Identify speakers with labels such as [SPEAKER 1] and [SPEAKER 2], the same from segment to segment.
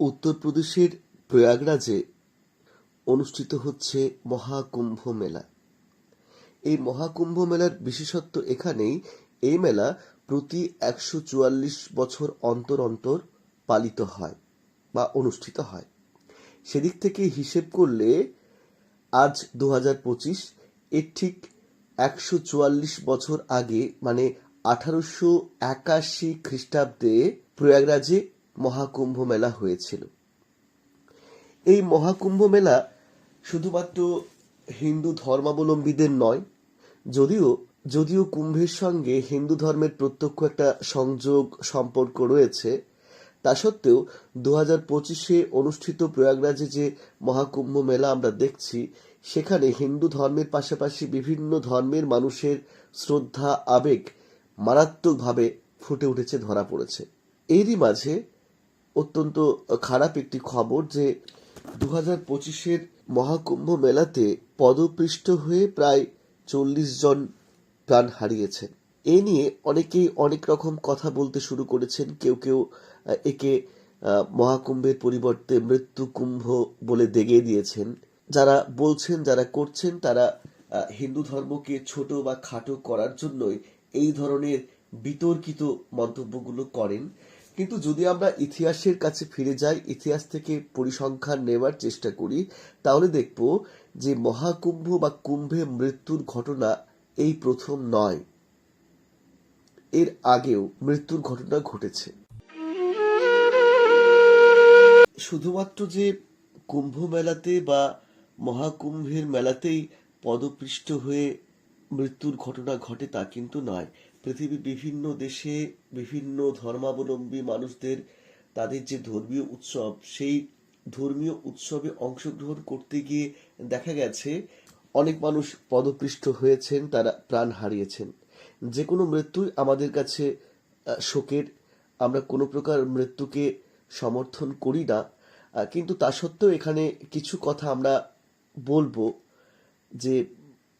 [SPEAKER 1] উত্তরপ্রদেশের প্রয়াগরাজে অনুষ্ঠিত হচ্ছে মহাকুম্ভ মেলা। এই মহাকুম্ভ মেলার বিশেষত্ব এখানেই, এই মেলা প্রতি একশো চুয়াল্লিশ বছর অন্তর অন্তর পালিত হয় বা অনুষ্ঠিত হয়। সেদিক থেকে হিসেব করলে আজ দু হাজার পঁচিশ, এর ঠিক একশো চুয়াল্লিশ বছর আগে মানে আঠারোশো একাশি খ্রিস্টাব্দে প্রয়াগরাজে মহাকুম্ভ মেলা হয়েছিল। এই মহাকুম্ভ মেলা শুধুমাত্র হিন্দু ধর্মাবলম্বীদের নয়, যদিও যদিও কুম্ভের সঙ্গে হিন্দু ধর্মের প্রত্যক্ষ একটা সংযোগ, সম্পর্ক রয়েছে, তা সত্ত্বেও দু হাজার পঁচিশে অনুষ্ঠিত প্রয়াগরাজে যে মহাকুম্ভ মেলা আমরা দেখছি, সেখানে হিন্দু ধর্মের পাশাপাশি বিভিন্ন ধর্মের মানুষের শ্রদ্ধা, আবেগ মারাত্মকভাবে ফুটে উঠেছে, ধরা পড়েছে। এরই মাঝে অত্যন্ত খারাপ একটি খবর যে দু হাজার পঁচিশের মহাকুম্ভ মেলাতে পদপৃষ্ট হয়ে প্রায় চল্লিশ জন প্রাণ হারিয়েছেন। এ নিয়ে অনেকেই অনেক রকম কথা বলতে শুরু করেছেন। কেউ কেউ একে মহাকুম্ভের পরিবর্তে মৃত্যু কুম্ভ বলে দেগিয়ে দিয়েছেন। যারা বলছেন, যারা করছেন, তারা হিন্দু ধর্মকে ছোট বা খাটো করার জন্যই এই ধরনের বিতর্কিত মন্তব্যগুলো করেন। কিন্তু যদি আমরা ইতিহাসের কাছে ফিরে যাই, ইতিহাস থেকে পরিসংখ্যান নেওয়ার চেষ্টা করি, তাহলে দেখব যে মহাকুম্ভ বা কুম্ভে মৃত্যুর ঘটনা এই প্রথম নয়। এর আগেও মৃত্যুর ঘটনা ঘটেছে। শুধুমাত্র যে কুম্ভ মেলাতে বা মহাকুম্ভের মেলাতেই পদপৃষ্ট হয়ে মৃত্যুর ঘটনা ঘটে তা কিন্তু নয়। পৃথিবীর বিভিন্ন দেশে বিভিন্ন ধর্মাবলম্বী মানুষদের তাদের যে ধর্মীয় উৎসব, সেই ধর্মীয় উৎসবে অংশগ্রহণ করতে গিয়ে দেখা গেছে অনেক মানুষ পদপৃষ্ট হয়েছেন, তারা প্রাণ হারিয়েছেন। যে কোনো মৃত্যুই আমাদের কাছে শোকের। আমরা কোনো প্রকার মৃত্যুকে সমর্থন করি না। কিন্তু তা সত্ত্বেও এখানে কিছু কথা আমরা বলব যে,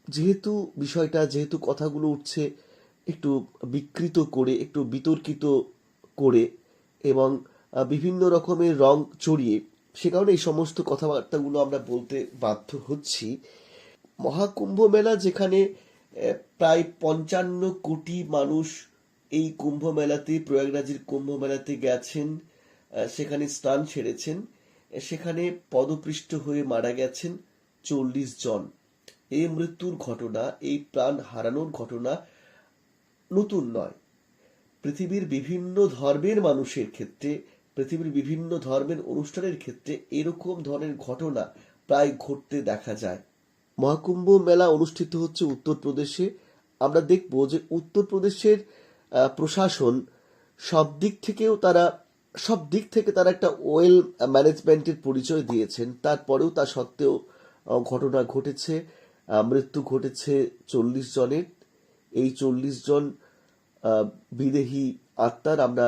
[SPEAKER 1] যেহেতু বিষয়টা, যেহেতু কথাগুলো উঠছে একটু বিকৃত করে, একটু বিতর্কিত করে এবং বিভিন্ন রকমের রং চড়িয়ে সে কারণে এই সমস্ত কথাবার্তাগুলো আমরা বলতে বাধ্য হচ্ছি। মহাকুম্ভ মেলা যেখানে প্রায় পঞ্চান্ন কোটি মানুষ এই কুম্ভ মেলাতে, প্রয়াগরাজের কুম্ভ মেলাতে গেছেন সেখানে স্নান সেরেছেন সেখানে পদপৃষ্ট হয়ে মারা গেছেন চল্লিশ জন। এই মৃত্যুর ঘটনা, এই প্রাণ হারানোর ঘটনা নতুন নয়। পৃথিবীর বিভিন্ন ধর্মের মানুষের ক্ষেত্রে, পৃথিবীর বিভিন্ন ধর্মের অনুষ্ঠানের ক্ষেত্রে এরকম ধরনের ঘটনা প্রায় ঘটতে দেখা যায়। মহাকুম্ভ মেলা অনুষ্ঠিত হচ্ছে উত্তরপ্রদেশে। আমরা দেখব যে উত্তরপ্রদেশের প্রশাসন সব দিক থেকেও তারা, সব দিক থেকে তারা একটা ওয়েল ম্যানেজমেন্টের পরিচয় দিয়েছেন। তারপরেও তা সত্ত্বেও ঘটনা ঘটেছে। মৃত্যু ঘটেছে চল্লিশ জনের। এই চল্লিশ জন বিদেহী আত্মার আমরা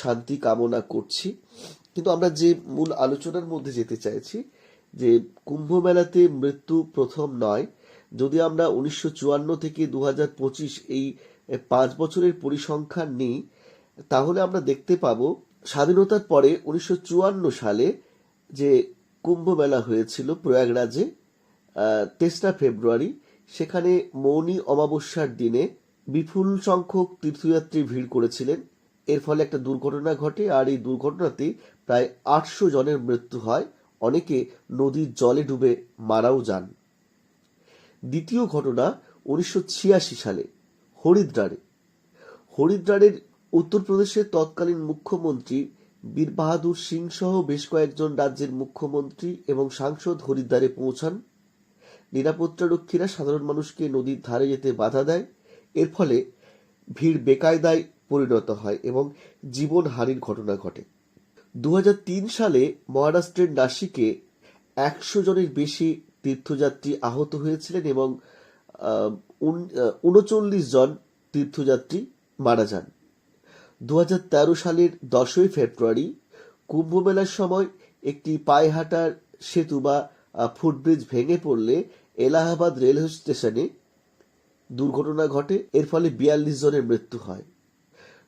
[SPEAKER 1] শান্তি কামনা করছি। কিন্তু আমরা যে মূল আলোচনার মধ্যে যেতে চাইছি, যে কুম্ভ মেলাতে মৃত্যু প্রথম নয়, যদি আমরা উনিশশো চুয়ান্ন থেকে দু হাজার পঁচিশ এই পাঁচ বছরের পরিসংখ্যান নিই, তাহলে আমরা দেখতে পাবো, স্বাধীনতার পরে উনিশশো চুয়ান্ন সালে যে কুম্ভ মেলা হয়েছিল প্রয়াগরাজে তেসরা ফেব্রুয়ারি সেখানে মৌনী অমাবস্যার দিনে বিপুল সংখ্যক তীর্থযাত্রী ভিড় করেছিলেন। এর ফলে একটা দুর্ঘটনা ঘটে, আর এই দুর্ঘটনাতে প্রায় আটশো জনের মৃত্যু হয়। অনেকে নদীর জলে ডুবে মারাও যান। দ্বিতীয় ঘটনা উনিশশো ছিয়াশি সালে, হরিদ্বারে। হরিদ্বারের উত্তরপ্রদেশের তৎকালীন মুখ্যমন্ত্রী বীর বাহাদুর সিং সহ বেশ কয়েকজন রাজ্যের মুখ্যমন্ত্রী এবং সাংসদ হরিদ্বারে পৌঁছান। নিরাপত্তারক্ষীরা সাধারণ মানুষকে নদীর ধারে যেতে বাধা দেয়। এর ফলে ভিড় বেকায়দায় পরিণত হয় এবং জীবনহানির ঘটনা ঘটে। দু হাজার তিন সালে মহারাষ্ট্রের নাসিকে একশো জনের বেশি তীর্থযাত্রী আহত হয়েছিলেন এবং উন- উনচল্লিশ জন তীর্থযাত্রী মারা যান। দু হাজার তেরো সালের দশই ফেব্রুয়ারি কুম্ভ মেলার সময় একটি পায়ে হাঁটার সেতু বা ফুটব্রিজ ভেঙে পড়লে এলাহাবাদ রেল স্টেশনে দুর্ঘটনা ঘটে। এর ফলে বিয়াল্লিশ জনের মৃত্যু হয়।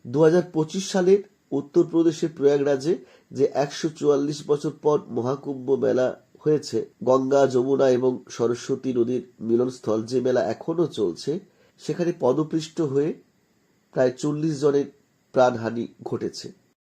[SPEAKER 1] দু হাজার পঁচিশ সালের উত্তরপ্রদেশের প্রয়াগরাজে যে একশো চুয়াল্লিশ বছর পর মহাকুম্ভ মেলা হয়েছে, গঙ্গা, যমুনা এবং সরস্বতী নদীর মিলনস্থল যে মেলা এখনও চলছে, সেখানে পদপৃষ্ট হয়ে প্রায় চল্লিশ জনের প্রাণহানি ঘটেছে।